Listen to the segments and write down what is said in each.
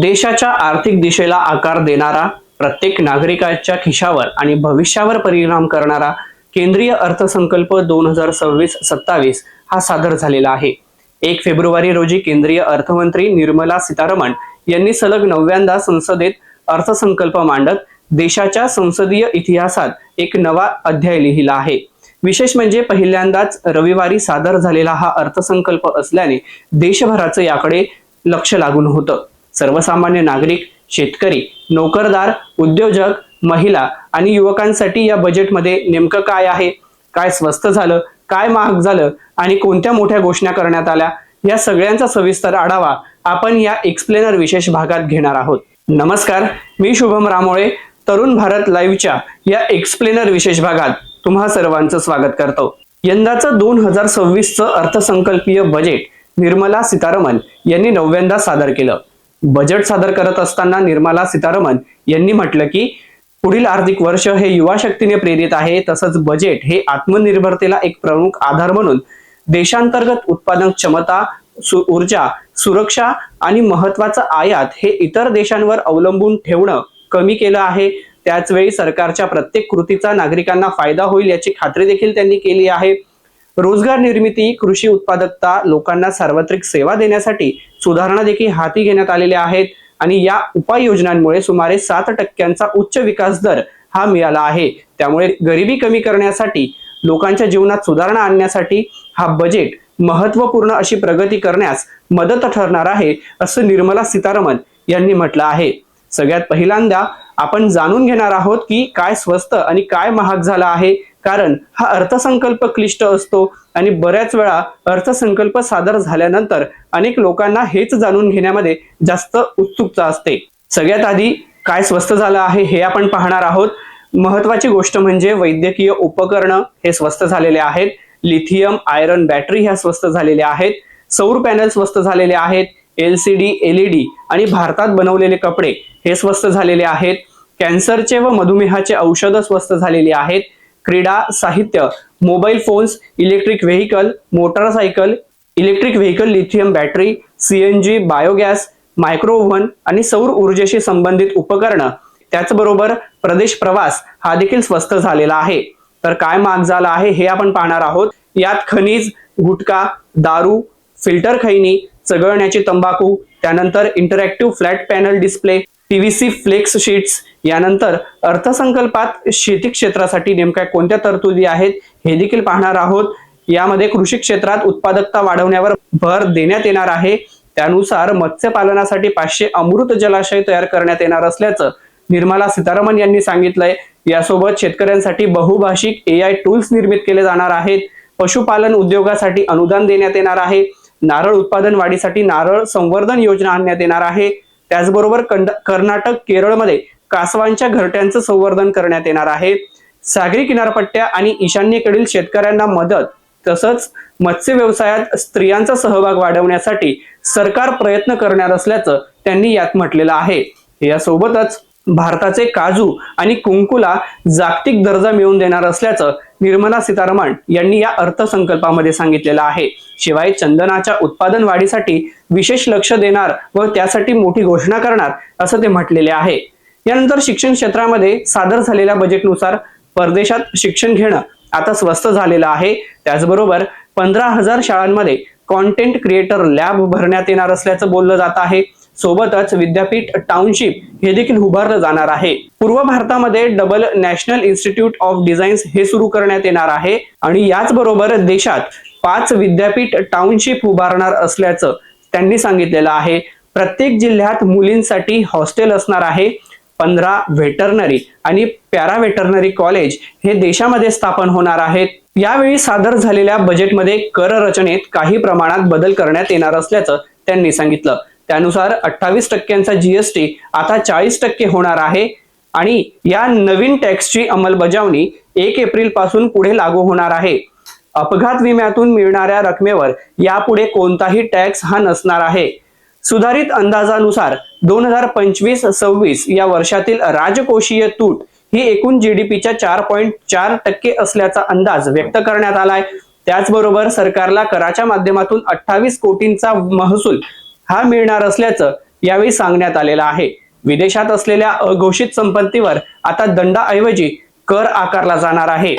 देशाच्या आर्थिक दिशेला आकार देणारा प्रत्येक नागरिकाच्या खिशावर आणि भविष्यावर परिणाम करणारा केंद्रीय अर्थसंकल्प दोन हजार सव्वीस सत्तावीस हा सादर झालेला आहे. एक फेब्रुवारी रोजी केंद्रीय अर्थमंत्री निर्मला सीतारमण यांनी सलग नवव्यांदा संसदेत अर्थसंकल्प मांडत देशाच्या संसदीय इतिहासात एक नवा अध्याय लिहिला आहे. विशेष म्हणजे पहिल्यांदाच रविवारी सादर झालेला हा अर्थसंकल्प असल्याने देशभराचं याकडे लक्ष लागून होतं. सर्वसामान्य नागरिक शेतकरी नोकरदार उद्योजक महिला आणि युवकांसाठी या बजेटमध्ये नेमकं काय आहे? काय स्वस्त झालं? काय महाग झालं? आणि कोणत्या मोठ्या घोषणा करण्यात आल्या? या सगळ्यांचा सविस्तर आढावा आपण या एक्सप्लेनर विशेष भागात घेणार आहोत. नमस्कार मी शुभम रामोळे तरुण भारत लाईव्हच्या या एक्सप्लेनर विशेष भागात तुम्हा सर्वांचं स्वागत करतो. यंदाचं दोन हजार सव्वीसचं अर्थसंकल्पीय बजेट निर्मला सीतारमन यांनी नव्यांदा सादर केलं. बजेट सादर करत असताना निर्मला सीतारामन यांनी म्हटलं की पुढील आर्थिक वर्ष हे युवा शक्तीने प्रेरित आहे तसंच बजेट हे आत्मनिर्भरतेला एक प्रमुख आधार म्हणून देशांतर्गत उत्पादन क्षमता सु ऊर्जा सुरक्षा आणि महत्वाचं आयात हे इतर देशांवर अवलंबून ठेवणं कमी केलं आहे. त्याचवेळी सरकारच्या प्रत्येक कृतीचा नागरिकांना फायदा होईल याची खात्री देखील त्यांनी केली आहे. रोजगार निर्मिती कृषी उत्पादकता लोकांना सार्वत्रिक सेवा देण्यासाठी सुधारणा देखील हाती घेण्यात आलेल्या आहेत आणि या उपाययोजनांमुळे सुमारे सात टक्क्यांचा उच्च विकास दर हा मिळाला आहे. त्यामुळे गरिबी कमी करण्यासाठी लोकांच्या जीवनात सुधारणा आणण्यासाठी हा बजेट महत्त्वपूर्ण अशी प्रगती करण्यास मदत ठरणार आहे असं निर्मला सीतारामन यांनी म्हटलं आहे. सगळ्यात पहिल्यांदा आपण जाणून घेणार आहोत की काय स्वस्त आणि काय महाग झालं आहे कारण हा अर्थसंकल्प क्लिष्ट असतो आणि बऱ्याच वेळा अर्थसंकल्प सादर झाल्यानंतर अनेक लोकांना हेच जाणून घेण्यामध्ये जास्त उत्सुकता असते. सगळ्यात आधी काय स्वस्त झालं आहे हे आपण पाहणार आहोत. महत्वाची गोष्ट म्हणजे वैद्यकीय उपकरणं हे स्वस्त झालेले आहेत. लिथियम आयरन बॅटरी ह्या स्वस्त झालेल्या आहेत. सौर पॅनल स्वस्त झालेले आहेत. एल सी डी एलईडी आणि भारतात बनवलेले कपडे हे स्वस्त झालेले आहेत. कॅन्सरचे व मधुमेहाचे औषधं स्वस्त झालेली आहेत. क्रीडा साहित्य mobile phones electric vehicle motorcycle electric vehicle lithium battery CNG biogas microoven आणि सौर ऊर्जेशी संबंधित उपकरणं. त्याचबरोबर प्रदेश प्रवास हा देखील स्वस्त झालेला आहे. तर काय महाग झाला आहे हे आपण पाहणार आहोत. यात खनिज गुटखा दारू फिल्टर खैनी चघळण्याची तंबाखू त्यानंतर interactive flat panel display PVC flex sheets यानंतर अर्थसंकल्पात शेती क्षेत्रासाठी नेमक्या कोणत्या तरतुदी आहेत हे देखील पाहणार आहोत. यामध्ये कृषी क्षेत्रात उत्पादकता वाढवण्यावर भर देण्यात येणार आहे. त्यानुसार मत्स्यपालनासाठी पाचशे अमृत जलाशय तयार करण्यात येणार असल्याचं निर्मला सीतारामन यांनी सांगितलंय. यासोबत शेतकऱ्यांसाठी बहुभाषिक ए आय टूल्स निर्मित केले जाणार आहेत. पशुपालन उद्योगासाठी अनुदान देण्यात येणार आहे. नारळ उत्पादन वाढीसाठी नारळ संवर्धन योजना आणण्यात येणार आहे. त्याचबरोबर कंड- कर्नाटक केरळमध्ये कासवांच्या घरट्यांचं संवर्धन करण्यात येणार आहे. सागरी किनारपट्ट्या आणि ईशान्येकडील शेतकऱ्यांना मदत तसंच मत्स्य व्यवसायात स्त्रियांचा सहभाग वाढवण्यासाठी सरकार प्रयत्न करणार असल्याचं त्यांनी यात म्हटलेलं आहे. यासोबतच भारताचे काजू आणि कुंकुला जागतिक दर्जा मिळवून देणार असल्याचं निर्मला सीतारमण यांनी या अर्थसंकल्पामध्ये सांगितलेलं आहे. शिवाय चंदनाच्या उत्पादन वाढीसाठी विशेष लक्ष देणार व त्यासाठी मोठी घोषणा करणार असं ते म्हटलेले आहे. यानंतर शिक्षण क्षेत्रामध्ये सादर झालेल्या बजेटनुसार परदेशात शिक्षण घेणं आता स्वस्त झालेलं आहे. त्याचबरोबर पंधरा हजार शाळांमध्ये कॉन्टेंट क्रिएटर लॅब भरण्यात येणार असल्याचं बोललं जात आहे. सोबतच विद्यापीठ टाउनशिप हे देखील उभारलं जाणार आहे. पूर्व भारतामध्ये double national institute of designs हे सुरू करण्यात येणार आहे आणि याचबरोबर देशात पाच विद्यापीठ टाउनशिप उभारणार असल्याचं त्यांनी सांगितलेलं आहे. प्रत्येक जिल्ह्यात मुलींसाठी हॉस्टेल असणार आहे. पंधरा व्हेटरनरी आणि पॅराव्हेटरनरी कॉलेज हे देशामध्ये स्थापन होणार आहेत. यावेळी सादर झालेल्या बजेटमध्ये कर रचनेत काही प्रमाणात बदल करण्यात येणार असल्याचं त्यांनी सांगितलं. त्यानुसार अठ्ठावीस टक्क्यांचा जीएसटी आता चाळीस टक्के होणार आहे. आणि या नवीन टॅक्सची अंमलबजावणी एक एप्रिलपासून पुढे लागू होणार आहे. अपघात विम्यातून मिळणाऱ्या रकमेवर यापुढे कोणताही टॅक्स हा नसणार आहे. सुधारित अंदाजानुसार दोन हजार पंचवीस सव्वीस या वर्षातील राजकोषीय तूट ही एकूण जीडीपीच्या चार पॉईंट चार टक्के असल्याचा अंदाज व्यक्त करण्यात आलाय. त्याचबरोबर सरकारला कराच्या माध्यमातून अठ्ठावीस कोटींचा महसूल हा मिळणार असल्याचं यावेळी सांगण्यात आलेलं आहे. विदेशात असलेल्या अघोषित संपत्तीवर आता दंडाऐवजी कर आकारला जाणार आहे.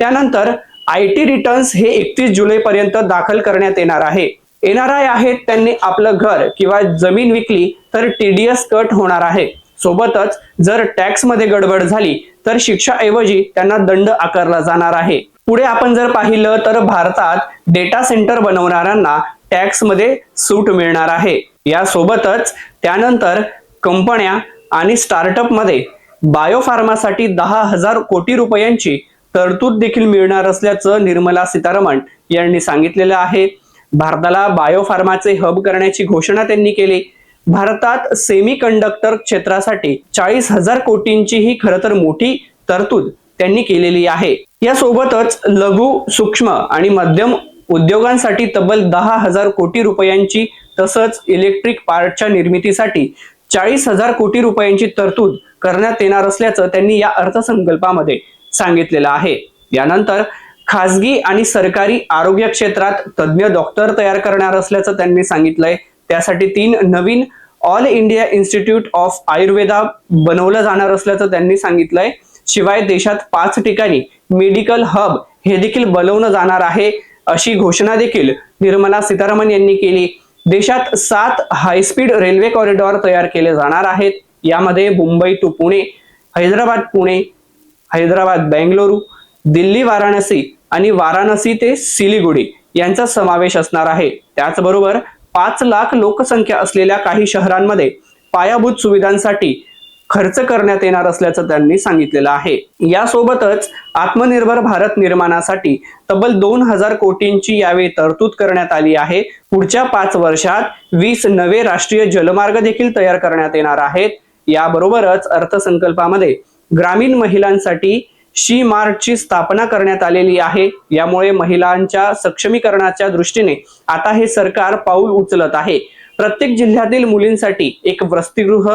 त्यानंतर आय टी रिटर्न्स हे एकतीस जुलै पर्यंत दाखल करण्यात येणार आहे. एनआरआय आहेत त्यांनी आपलं घर किंवा जमीन विकली तर टीडीएस कट होणार आहे. सोबतच जर टॅक्समध्ये गडबड झाली तर शिक्षाऐवजी त्यांना दंड आकारला जाणार आहे. पुढे आपण जर पाहिलं तर भारतात डेटा सेंटर बनवणाऱ्यांना टॅक्समध्ये सूट मिळणार आहे. यासोबतच त्यानंतर कंपन्या आणि स्टार्टअपमध्ये बायोफार्मासाठी दहा हजार कोटी रुपयांची तरतूद देखील मिळणार असल्याचं निर्मला सीतारामन यांनी सांगितलेलं आहे. भारताला बायोफार्माचे हब करण्याची घोषणा त्यांनी केली. भारतात सेमी कंडक्टर क्षेत्रासाठी चाळीस हजार कोटींची ही खरं तर मोठी तरतूद त्यांनी केलेली आहे. यासोबतच लघु सूक्ष्म आणि मध्यम उद्योगांसाठी तब्बल दहा हजार कोटी रुपयांची तसंच इलेक्ट्रिक पार्टच्या निर्मितीसाठी चाळीस हजार कोटी रुपयांची तरतूद करण्यात येणार असल्याचं त्यांनी या अर्थसंकल्पामध्ये सांगितलेलं आहे. यानंतर खासगी आणि सरकारी आरोग्य क्षेत्रात तज्ज्ञ डॉक्टर तयार करणार असल्याचं त्यांनी सांगितलंय. त्यासाठी तीन नवीन all India institute of Ayurveda बनवलं जाणार असल्याचं त्यांनी सांगितलंय. शिवाय देशात पाच ठिकाणी मेडिकल हब हे देखील बनवलं जाणार आहे. अशी घोषणा देखील निर्मला सीतारामन यांनी केली. देशात सात हायस्पीड रेल्वे कॉरिडॉर तयार केले जाणार आहेत. यामध्ये मुंबई टू पुणे हैदराबाद पुणे हैदराबाद बेंगलुरू दिल्ली वाराणसी आणि वाराणसी ते सिलिगुडी यांचा समावेश असणार आहे. त्याचबरोबर पाच लाख लोकसंख्या असलेल्या काही शहरांमध्ये पायाभूत सुविधांसाठी खर्च करण्यात येणार असल्याचं त्यांनी सांगितलेलं आहे. यासोबतच आत्मनिर्भर भारत निर्माणासाठी तब्बल दोन हजार कोटींची यावेळी तरतूद करण्यात आली आहे. पुढच्या पाच वर्षात वीस नवे राष्ट्रीय जलमार्ग देखील तयार करण्यात येणार आहेत. याबरोबरच अर्थसंकल्पामध्ये ग्रामीण महिलांसाठी शी मार्टची स्थापना करण्यात आलेली आहे. यामुळे महिलांच्या सक्षमीकरणाच्या दृष्टीने आता हे सरकार पाऊल उचलत आहे. प्रत्येक जिल्ह्यातील मुलींसाठी एक वसतिगृह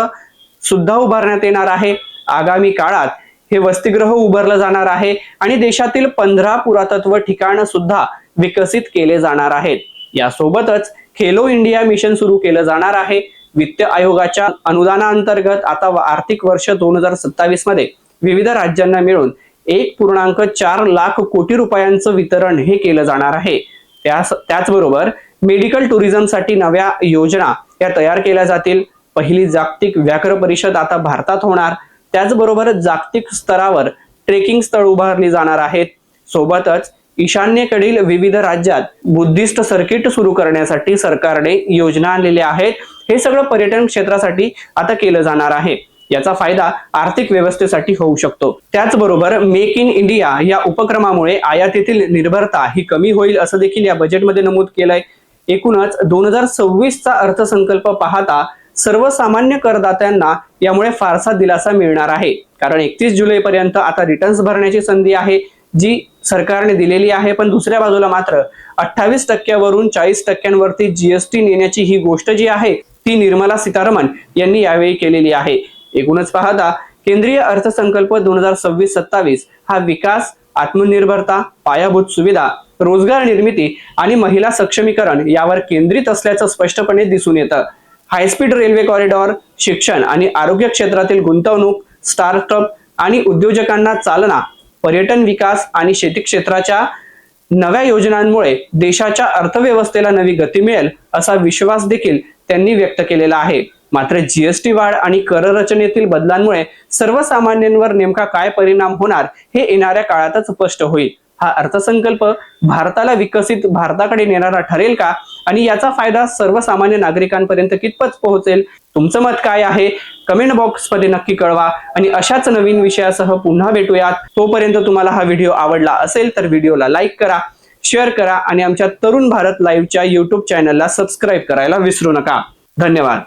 सुद्धा उभारण्यात येणार आहे. आगामी काळात हे वसतिगृह उभारलं जाणार आहे आणि देशातील पंधरा पुरातत्व ठिकाण सुद्धा विकसित केले जाणार आहेत. यासोबतच खेलो इंडिया मिशन सुरू केलं जाणार आहे. वित्त आयोगाच्या अनुदानाअंतर्गत आता आर्थिक वर्ष दोन हजार सत्तावीसमध्ये विविध राज्यांना मिळून एक पूर्णांक चार लाख कोटी रुपयांचं वितरण हे केलं जाणार आहे. त्याच त्याचबरोबर मेडिकल टुरिझमसाठी नव्या योजना या तयार केल्या जातील. पहिली जागतिक व्याघ्र परिषद आता भारतात होणार. त्याचबरोबर जागतिक स्तरावर ट्रेकिंग स्थळ उभारली जाणार आहेत. सोबतच ईशान्येकडील विविध राज्यात बुद्धिस्ट सर्किट सुरू करण्यासाठी सरकारने योजना आणलेल्या आहेत. हे सगळं पर्यटन क्षेत्रासाठी आता केलं जाणार आहे. याचा फायदा आर्थिक व्यवस्थेसाठी होऊ शकतो. त्याचबरोबर मेक इन इंडिया या उपक्रमामुळे आयातीतील निर्भरता ही कमी होईल असं देखील या बजेटमध्ये नमूद केलंय. एकूणच दोन हजार सव्वीसचा अर्थसंकल्प पाहता सर्वसामान्य करदात्यांना यामुळे फारसा दिलासा मिळणार आहे. कारण एकतीस जुलै पर्यंत आता रिटर्न्स भरण्याची संधी आहे जी सरकारने दिलेली आहे. पण दुसऱ्या बाजूला मात्र अठ्ठावीस टक्क्यावरून चाळीस टक्क्यांवरती जीएसटी नेण्याची ही गोष्ट जी आहे ती निर्मला सीतारामन यांनी यावेळी केलेली आहे. एकूणच पाहता केंद्रीय अर्थसंकल्प दोन हजार सव्वीस सत्तावीस हा विकास आत्मनिर्भरता पायाभूत सुविधा रोजगार निर्मिती आणि महिला सक्षमीकरण यावर केंद्रित असल्याचं स्पष्टपणे दिसून येतं. हायस्पीड रेल्वे कॉरिडॉर शिक्षण आणि आरोग्य क्षेत्रातील गुंतवणूक स्टार्टअप आणि उद्योजकांना चालना पर्यटन विकास आणि शेती क्षेत्राच्या नव्या योजनांमुळे देशाच्या अर्थव्यवस्थेला नवी गती मिळेल असा विश्वास देखील त्यांनी व्यक्त केलेला आहे. मात्र जीएसटी वाढ आणि कर रचनेतील बदलांमुळे सर्वसामान्यांवर नेमका काय परिणाम होणार हे येणाऱ्या काळातच स्पष्ट होईल. हा अर्थसंकल्प भारताला विकसित भारताकडे नेणारा ठरेल का? आणि याचा फायदा सर्वसामान्य नागरिकांपर्यंत कितपत पोहोचेल? तुमचं मत काय आहे? कमेंट बॉक्समध्ये नक्की कळवा. आणि अशाच नवीन विषयासह पुन्हा भेटूयात. तोपर्यंत तुम्हाला हा व्हिडिओ आवडला असेल तर व्हिडिओला लाईक करा शेअर करा आणि आमच्या तरुण भारत लाईव्हच्या युट्यूब चॅनलला सबस्क्राईब करायला विसरू नका. धन्यवाद.